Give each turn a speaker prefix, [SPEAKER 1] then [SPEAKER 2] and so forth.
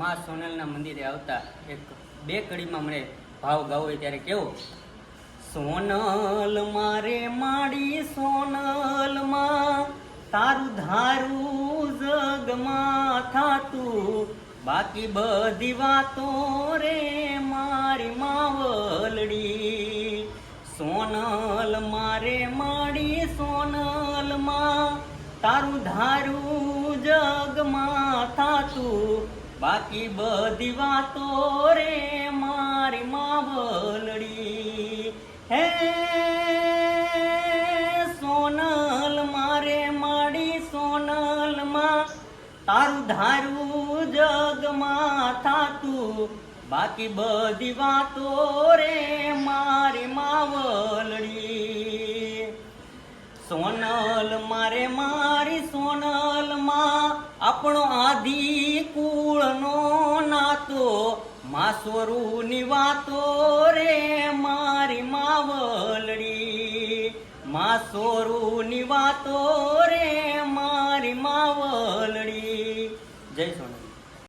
[SPEAKER 1] મા સોનલના મંદિરે આવતા એક બે કડીમાં મને ભાવ ગાવો હોય ત્યારે કેવો? સોનલ મારે માડી સોનલમાં તારું ધારું જગમાં થાતું. બાકી બધી વાતો રે મારી માવલડી. સોનલ મારે માડી સોનલમાં તારું ધારું જગમાં થાતું. બાકી બધી વાતો રે મારી માવલડી હે, સોનલ, મારે માડી સોનલમાં તારું ધારું જગમાં થાતું. બાકી બધી વાતો રે મારી માવલડી સોનલ, મારે મારી સોનલ આપણો આદિ કુળનો નાતો, મા સ્વરૂની વાતો રે મારી માવલડી. સ્વરૂની વાતો રે મારી માવલડી. જય સોના